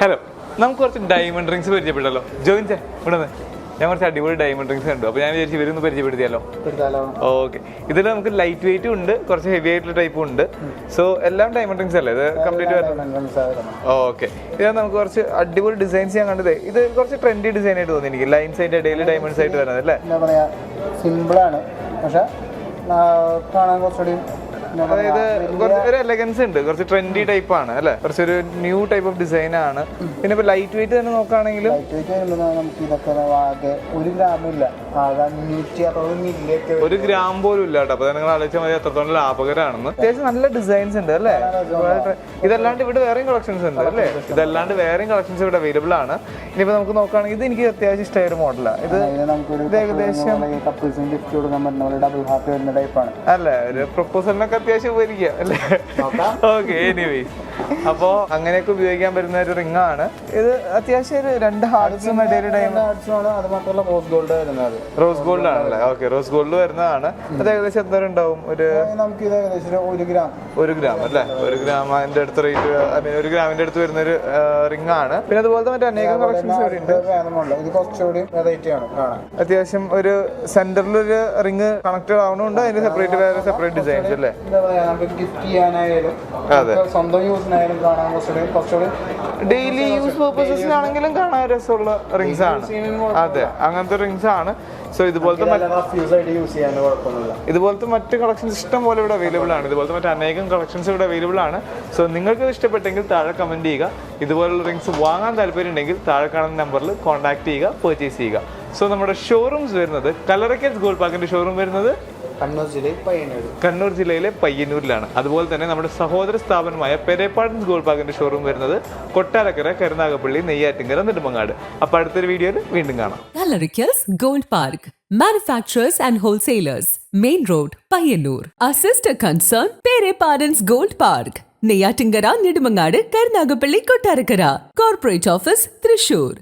Hello നമുക്ക് കുറച്ച് diamond rings പരിചയപ്പെട്ടല്ലോ ജോയിൻസേ ഇവിടെ ഞാൻ കുറച്ച് അടിപൊളി ഡയമണ്ട് റിങ്സ് കണ്ടു. അപ്പോൾ ഞാൻ വിചാരിച്ചു ഇവരൊന്ന് പരിചയപ്പെടുത്തിയാലോ. ഓക്കെ ഇതിൽ നമുക്ക് ലൈറ്റ് വെയിറ്റും ഉണ്ട് കുറച്ച് ഹെവി ആയിട്ടുള്ള ടൈപ്പും ഉണ്ട്. സോ എല്ലാം ഡയമണ്ട് റിങ്സ് അല്ലേ? ഇത് കംപ്ലീറ്റ് ഓക്കെ ഇത് നമുക്ക് കുറച്ച് അടിപൊളി ഡിസൈൻസ് ഞാൻ കണ്ടത്. ഇത് കുറച്ച് ട്രെൻഡി ഡിസൈൻ ആയിട്ട് തോന്നി എനിക്ക്. ലൈൻസ് അതിന്റെ ഇടയിൽ ഡയമണ്ട്സ് ആയിട്ട് വരുന്നത് അല്ലേ എന്താ പറയുക സിമ്പിളാണ് പക്ഷെ കാണാൻ കുറച്ചുകൂടി അതായത് കുറച്ച് ഒരു എലഗൻസ് ഉണ്ട്. കുറച്ച് ട്രെൻഡി ടൈപ്പ് ആണ് അല്ലെ? കുറച്ച് ഒരു ന്യൂ ടൈപ്പ് ഓഫ് ഡിസൈൻ ആണ് പിന്നെ ഇപ്പൊ ലൈറ്റ് വെയിറ്റ് തന്നെ നമുക്ക് ഇതൊക്കെ ആകെ ഒരു ഗ്രാമില്ല ഒരു ഗ്രാം പോലും ഇല്ല കേട്ടോ. അപ്പൊ നിങ്ങൾ ആലോചിച്ചാൽ മതി എത്രത്തോളം ലാഭകരമാണെന്ന് അത്യാവശ്യം നല്ല ഡിസൈൻസ് ഉണ്ട് അല്ലേ? ഇതല്ലാണ്ട് ഇവിടെ വേറെയും കളക്ഷൻസ് ഉണ്ട് അല്ലേ? ഇതല്ലാണ്ട് വേറെയും കളക്ഷൻസ് ഇവിടെ അവൈലബിൾ ആണ്. ഇനിയിപ്പോ നമുക്ക് നോക്കുകയാണെങ്കിൽ ഇത് എനിക്ക് അത്യാവശ്യം ഇഷ്ടമായ ഒരു മോഡലാണ് ഇത് ഏകദേശം അല്ലേ? ഒരു പ്രൊപ്പോസലിനൊക്കെ അത്യാവശ്യം ഉപകരിക്കാം അല്ലേ? ഓക്കെ എനിവേ അപ്പോ അങ്ങനെയൊക്കെ ഉപയോഗിക്കാൻ പറ്റുന്ന ഒരു റിംഗ് ആണ്. ഇത് അത്യാവശ്യം ഒരു രണ്ട് ഹാർഡ്സും ഇടയിൽ അത് മാത്രമല്ല റോസ് ഗോൾഡ് വരുന്നത്. റോസ് ഗോൾഡ് ആണല്ലേ? ഓക്കെ റോസ് ഗോൾഡ് വരുന്നതാണ്. അത് ഏകദേശം എന്തോരം ഉണ്ടാവും? ഒരു നമുക്ക് ഇത് ഏകദേശം ഒരു ഗ്രാം. ഒരു ഗ്രാം അല്ലേ? ഒരു ഗ്രാം അതിന്റെ അടുത്ത് റേറ്റ് ഐ മീൻ ഒരു ഗ്രാമിന്റെ അടുത്ത് വരുന്ന ഒരു റിംഗ് ആണ്. പിന്നെ അതുപോലെ മറ്റേ അനേകം കളക്ഷൻസ് ഇവിടെ ഉണ്ട്. ഇത് വേണമെന്നുണ്ട് ഇത് കുറച്ചുകൂടി വെറൈറ്റി ആണ്. അത്യാവശ്യം ഒരു സെന്ററിൽ ഒരു റിംഗ് കണക്റ്റഡ് ആവണമുണ്ട് അതിന് സെപ്പറേറ്റ് വേറെ സെപ്പറേറ്റ് ഡിസൈൻസ് അല്ലേ? ഗിഫ്റ്റ് ചെയ്യാനായാലും നമുക്ക് സ്വന്തം യൂസിനായാലും കാണാൻ കുറച്ചുകൂടി കുറച്ചുകൂടി ഡെയിലി യൂസ് പർപ്പസസിനാണെങ്കിലും കാണാൻ രസമുള്ള റിങ്സ് ആണ്. അതെ അങ്ങനത്തെ റിങ്സ് ആണ്. സോ ഇതുപോലത്തെ ഇതുപോലത്തെ മറ്റ് കളക്ഷൻസ് ഇഷ്ടം പോലെ ഇവിടെ അവൈലബിൾ ആണ്. ഇതുപോലത്തെ മറ്റ് അനേകം കളക്ഷൻസ് ഇവിടെ അവൈലബിൾ ആണ്. സോ നിങ്ങൾക്ക് ഇഷ്ടപ്പെട്ടെങ്കിൽ താഴെ കമന്റ് ചെയ്യുക. ഇതുപോലുള്ള റിങ്സ് വാങ്ങാൻ താല്പര്യം ഉണ്ടെങ്കിൽ താഴെ കാണുന്ന നമ്പറിൽ കോൺടാക്ട് ചെയ്യുക പർച്ചേസ് ചെയ്യുക. സോ നമ്മുടെ ഷോറൂംസ് വരുന്നത് കലറക്കൻസ് ഗോൾ പാർക്കിന്റെ ഷോറൂം വരുന്നത് കണ്ണൂർ ജില്ലയിൽ പയ്യന്നൂർ കണ്ണൂർ ജില്ലയിലെ പയ്യന്നൂരിലാണ് അതുപോലെ തന്നെ നമ്മുടെ സഹോദര സ്ഥാപനമായ പെരേപ്പാടൻസ് ഗോൾ പാർക്കിന്റെ ഷോറൂം വരുന്നത് കൊട്ടാരക്കര കരുനാഗപ്പള്ളി നെയ്യാറ്റിങ്കര നെടുമങ്ങാട് അപ്പൊ അടുത്തൊരു വീഡിയോയിൽ വീണ്ടും കാണാം Galarikels Gold park Manufacturers and wholesalers. Main Road, Payanur. Our sister concern, Pere Parents Gold Park. Neyyattinkara Nedumangad Karunagappally Kottarakkara corporate office Thrissur